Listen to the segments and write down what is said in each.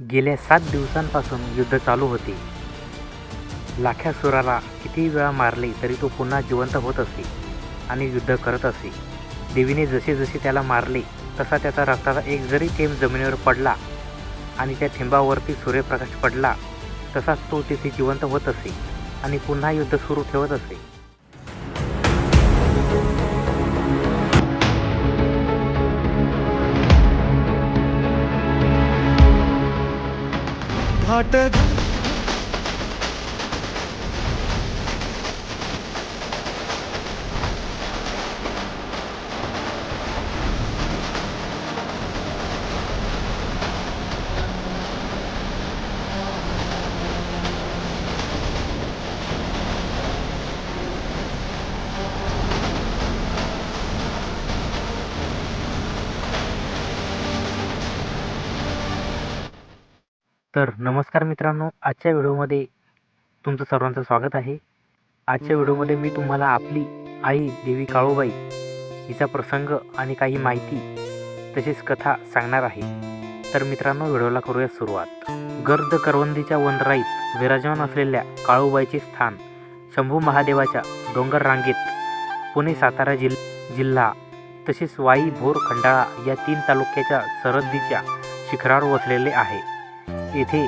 गेल्या सात दिवसांपासून युद्ध चालू होते. लाख्यासुराला कितीही वेळा मारले तरी तो पुन्हा जिवंत होत असे आणि युद्ध करत असे. देवीने जसे जसे त्याला मारले तसा त्याचा रक्ताचा एक जरी थेंब जमिनीवर पडला आणि त्या थेंबावरती सूर्यप्रकाश पडला तसाच तो तिथे जिवंत होत असे आणि पुन्हा युद्ध सुरू ठेवत असे. फाटक तर नमस्कार मित्रांनो आजच्या व्हिडिओमध्ये तुमचं सर्वांचं स्वागत आहे. आजच्या व्हिडिओमध्ये मी तुम्हाला आपली आई देवी काळूबाई हिचा प्रसंग आणि काही माहिती तसेच कथा सांगणार आहे. तर मित्रांनो व्हिडिओला करूया सुरुवात. गर्द करवंदीच्या वनराईत विराजमान असलेल्या काळूबाईचे स्थान शंभू महादेवाच्या डोंगर रांगेत पुणे सातारा जिल जिल्हा तसेच वाई भोर खंडाळा या तीन तालुक्याच्या सरहद्दीच्या शिखरावर वसलेले आहे. येथे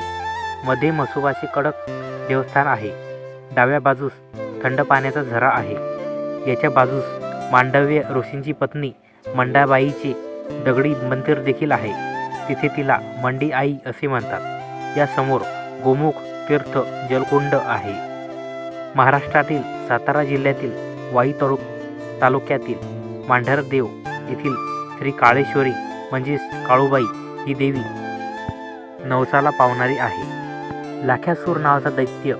मध्ये म्हसोबाचे कडक देवस्थान आहे. डाव्या बाजूस थंड पाण्याचा झरा आहे. याच्या बाजूस मांडव्य ऋषींची पत्नी मंडाबाईचे दगडी मंदिर देखील आहे. तिथे तिला मंडी आई असे म्हणतात. या समोर गोमुख तीर्थ जलकुंड आहे. महाराष्ट्रातील सातारा जिल्ह्यातील वाई तालुक तालुक्यातील मांढरदेव येथील श्री काळेश्वरी म्हणजेच काळूबाई ही देवी नवसाला पावणारी आहे. लाख्यासूर नावाचा दैत्य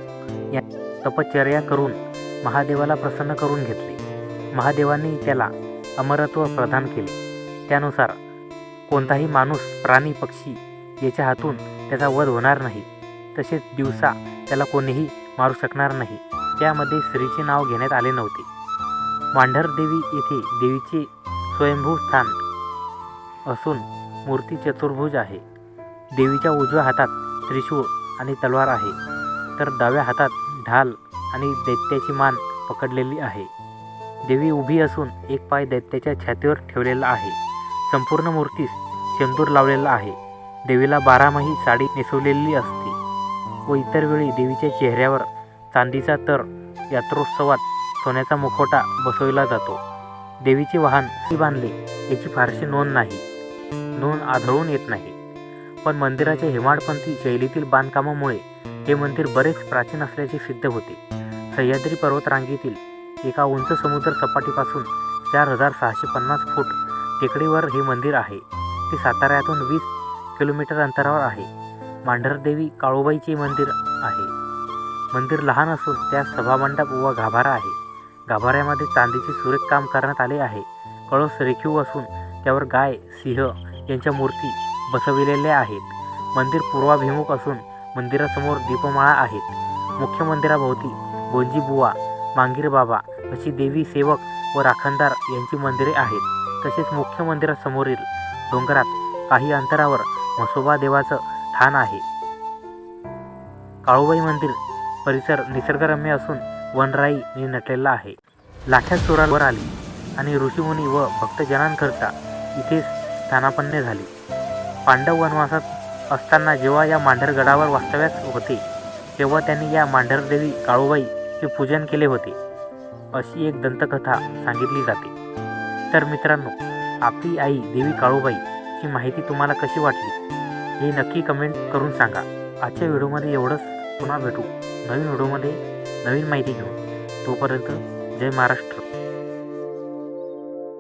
या तपश्चर्या करून महादेवाला प्रसन्न करून घेतले. महादेवांनी त्याला अमरत्व प्रदान केले. त्यानुसार कोणताही माणूस प्राणी पक्षी याच्या हातून त्याचा वध होणार नाही. तसेच दिवसा त्याला कोणीही मारू शकणार नाही. त्यामध्ये स्त्रीचे नाव घेण्यात आले नव्हते. मांढरदेवी येथे देवीचे स्वयंभू स्थान असून मूर्ती चतुर्भुज आहे. देवीच्या उजव्या हातात त्रिशूळ आणि तलवार आहे. तर डाव्या हातात ढाल आणि दैत्याची मान पकडलेली आहे. देवी उभी असून एक पाय दैत्याच्या छातीवर ठेवलेला आहे. संपूर्ण मूर्तीस चेंदूर लावलेला आहे. देवीला बारामाही साडी नेसवलेली असते. व इतर वेळी देवीच्या चेहऱ्यावर चांदीचा तर यात्रोत्सवात सोन्याचा मुखवटा बसवला जातो. देवीचे वाहन बांधले याची फारशी नोंद नाही. नोंद आढळून येत नाही. पण मंदिराच्या हेमाडपंथी शैलीतील बांधकामामुळे हे मंदिर बरेच प्राचीन असल्याचे सिद्ध होते. सह्याद्री पर्वतरांगेतील एका उंच समुद्र सपाटीपासून चार हजार सहाशे पन्नास फूट टेकडीवर हे मंदिर आहे. ते साताऱ्यातून वीस किलोमीटर अंतरावर आहे. मांढरदेवी काळूबाईचे मंदिर आहे. मंदिर लहान असून त्यात सभामंडप व गाभारा आहे. गाभाऱ्यामध्ये चांदीचे सुरेख काम करण्यात आले आहे. कळस रेखीव असून त्यावर गाय सिंह यांच्या मूर्ती बसविलेले आहेत. मंदिर पूर्वाभिमुख असून मंदिरासमोर दीपमाळा आहेत. मुख्य मंदिराभोवती गोंजीबुवा मांगीरबाबा मांगीर बाबा अशी देवी सेवक व राखणदार यांची मंदिरे आहेत. तसेच मुख्य मंदिरासमोरील डोंगरात काही अंतरावर म्हसोबा देवाचं ठाण आहे. काळूबाई मंदिर परिसर निसर्गरम्य असून वनराईने नटलेला आहे. लाख्या चोरावर आली आणि ऋषीमुनी व भक्तजनांकरता इथेच स्थानापन्न झाली. पांडव वनवासात असताना जेव्हा या मांढरगडावर वास्तव्यास होते तेव्हा त्यांनी या मांढरदेवी काळूबाईचे पूजन केले होते. अशी एक दंतकथा सांगितली जाते. तर मित्रांनो आपली आई देवी काळूबाई ही माहिती तुम्हाला कशी वाटली? हे नक्की कमेंट करून सांगा. आजच्या व्हिडिओमध्ये एवढंच. पुन्हा भेटू नवीन व्हिडिओमध्ये नवीन माहिती घेऊन. तोपर्यंत जय महाराष्ट्र.